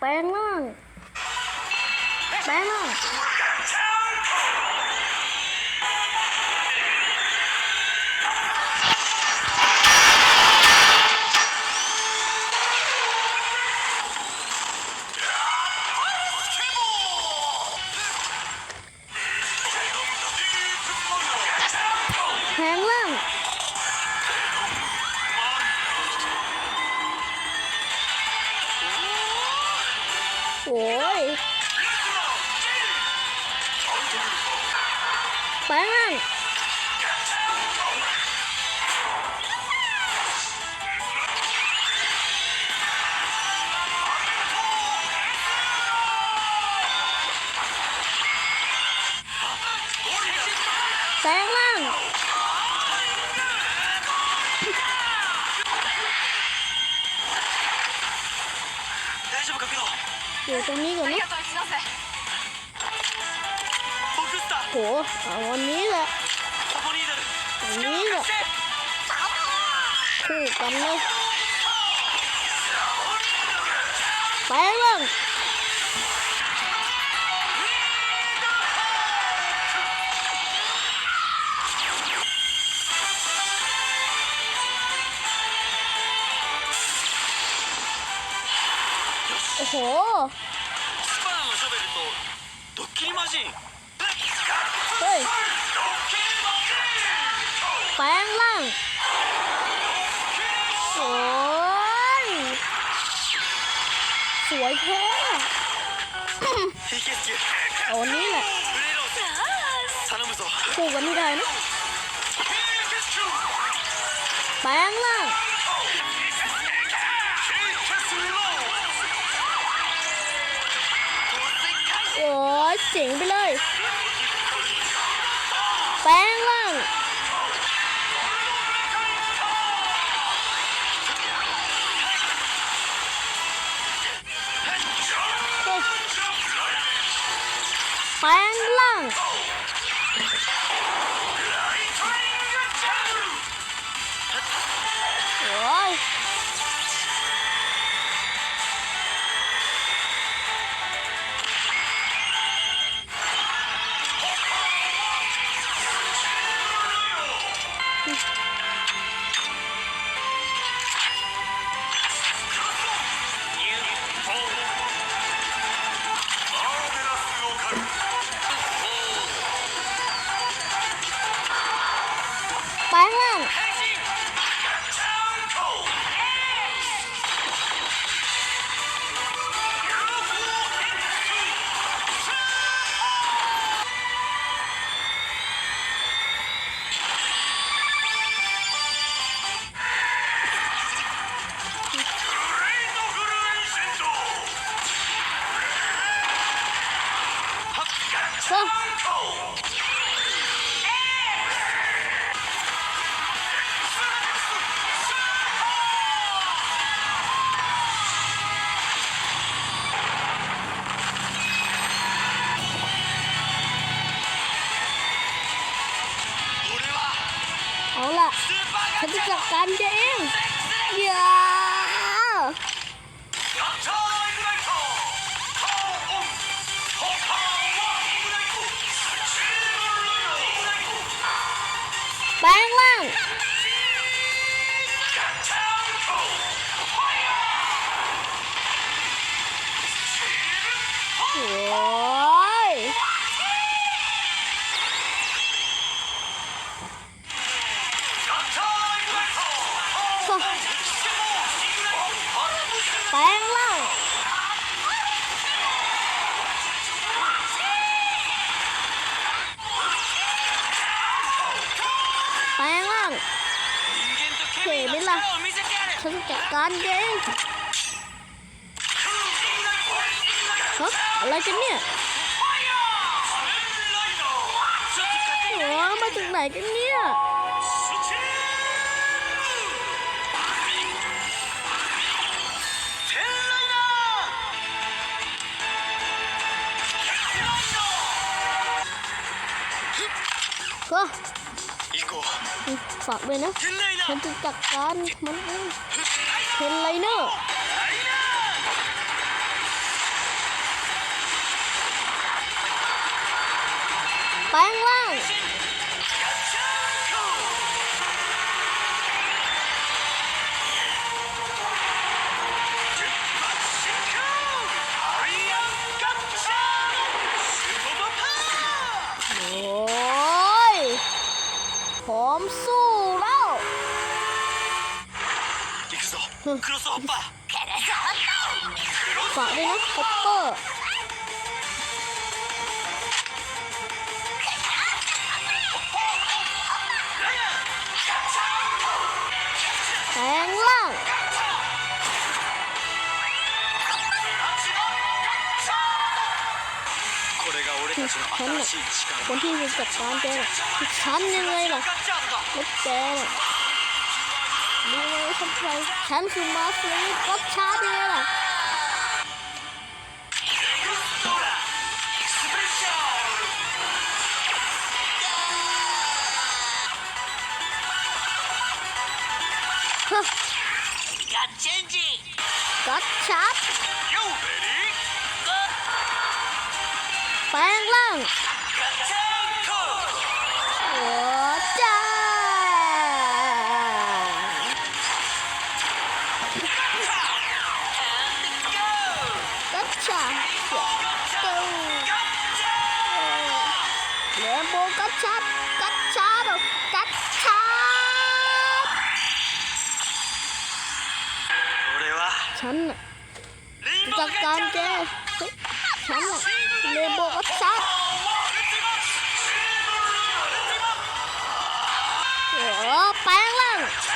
แปลงร่างแปลงร่าง โอ้ยแปลงแปลงร่า 我我你了，你了，好，我你了，你了，好，干吗？拜了。 โหเฮ้ยแปลงล่างสวยสวยแท้เอาอันนี้แหละคู่กันที่ได้นะแปลงล่าง เจ๋งไปเลย แปลงร่างแปลงร่างโอ้ย ฉันจ ปลงร่าแปลงร่างเก๋ไหมล่ะฉันจัดการเองครัอะไรกันเนี่ยโอ้มาจากไหนกันเนี่ย ก็ฝากเลยนะฉันจะจัดการมันเอห็นไรเนอะแปลงร่าง 速喽！行くぞ、クロスホッパー。法力ホッパー。 คือคนคนที่เป็นกับการแกน่ะคือช้ำยังไงล่ะแล้วแกน่ะดูเลยฉันใครฉันคือมาสเลยก็ช้าเลยล่ะก็ชัด You ready? งร่างหัวใจกัจจาตูเลมโบกัจจากัจจาดกัจจาฉันจัดการแกฉัน เลมโบก็ซัดโอ้ไปลงล้ว